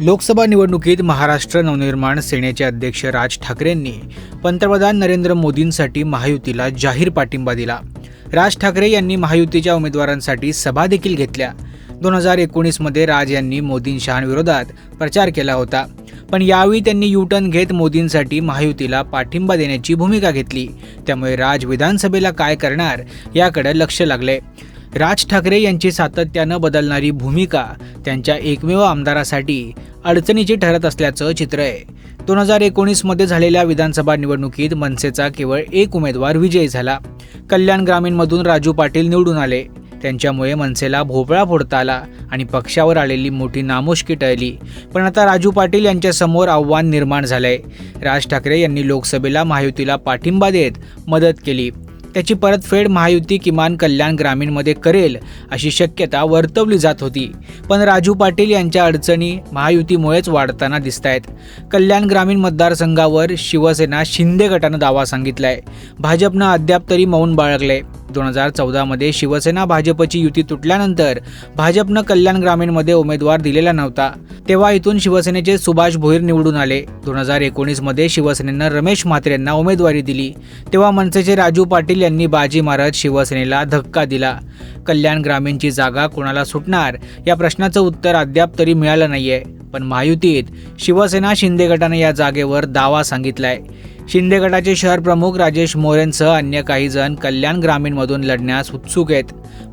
लोकसभा निवडणुकीत महाराष्ट्र नवनिर्माण सेनेचे अध्यक्ष राज ठाकरेंनी पंतप्रधान नरेंद्र मोदींसाठी महायुतीला जाहीर पाठिंबा दिला. राज ठाकरे यांनी महायुतीच्या उमेदवारांसाठी सभा देखील घेतल्या. दोन हजार एकोणीसमध्ये राज यांनी मोदींशहांविरोधात प्रचार केला होता. पण यावेळी त्यांनी युटर्न घेत मोदींसाठी महायुतीला पाठिंबा देण्याची भूमिका घेतली. त्यामुळे राज विधानसभेला काय करणार याकडे लक्ष लागले. राज ठाकरे यांची सातत्यानं बदलणारी भूमिका त्यांच्या एकमेव आमदारासाठी अडचणीची ठरत असल्याचं चित्र आहे. दोन हजार एकोणीसमध्ये झालेल्या विधानसभा निवडणुकीत मनसेचा केवळ एक उमेदवार विजयी झाला. कल्याण ग्रामीणमधून राजू पाटील निवडून आले. त्यांच्यामुळे मनसेला भोपळा फोडता आला आणि पक्षावर आलेली मोठी नामुष्की टळली. पण आता राजू पाटील यांच्यासमोर आव्हान निर्माण झालंय. राज ठाकरे यांनी लोकसभेला महायुतीला पाठिंबा देत मदत केली. त्याची परतफेड महायुती किमान कल्याण ग्रामीणमध्ये करेल अशी शक्यता वर्तवली जात होती. पण राजू पाटील यांच्या अडचणी महायुतीमुळेच वाढताना दिसत आहेत कल्याण ग्रामीण मतदारसंघावर शिवसेना शिंदे गटानं दावा सांगितलाय. भाजपनं अद्याप तरी मौन बाळगले दोन हजार चौदामध्ये शिवसेना भाजपची युती तुटल्यानंतर भाजपनं कल्याण ग्रामीणमध्ये उमेदवार दिलेला नव्हता. तेव्हा इथून शिवसेनेचे सुभाष भोईर निवडून आले. दोन हजार एकोणीसमध्ये शिवसेनेनं रमेश म्हात्रेंना उमेदवारी दिली. तेव्हा मनसेचे राजू पाटील यांनी बाजी मारत शिवसेनेला धक्का दिला. कल्याण ग्रामीणची जागा कोणाला सुटणार? या प्रश्नाचं उत्तर अद्याप तरी मिळालं नाहीये. पण महायुतीत शिवसेना शिंदे गटाने या जागेवर दावा सांगितलाय. शिंदे गटाचे शहर प्रमुख राजेश मोरेंसह अन्य काही जण कल्याण ग्रामीणमधून लढण्यास उत्सुक आहेत.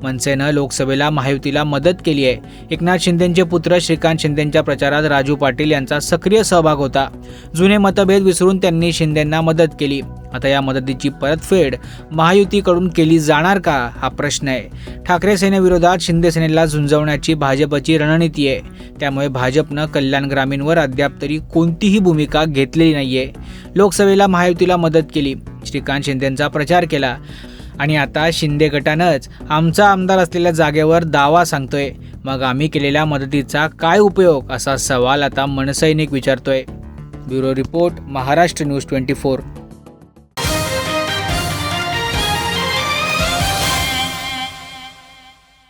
मनसेनं लोकसभेला महायुतीला मदत केली आहे. एकनाथ शिंदेंचे पुत्र श्रीकांत शिंदेंच्या प्रचारात राजू पाटील यांचा सक्रिय सहभाग होता. जुने मतभेद विसरून त्यांनी शिंदेंना मदत केली. आता या मदतीची परतफेड महायुतीकडून केली जाणार का? हा प्रश्न आहे. ठाकरे सेनेविरोधात शिंदे सेनेला झुंजवण्याची भाजपची रणनीती आहे. त्यामुळे भाजपनं कल्याण ग्रामीणवर अद्याप तरी कोणतीही भूमिका घेतलेली नाहीये. लोकसभेला महायुतीला मदत केली. श्रीकांत शिंदेंचा प्रचार केला. आणि आता शिंदे गटानंच आमचा आमदार असलेल्या जागेवर दावा सांगतोय. मग आम्ही केलेल्या मदतीचा काय उपयोग? असा सवाल आता मनसैनिक विचारतोय. Bureau report Maharashtra news twenty four.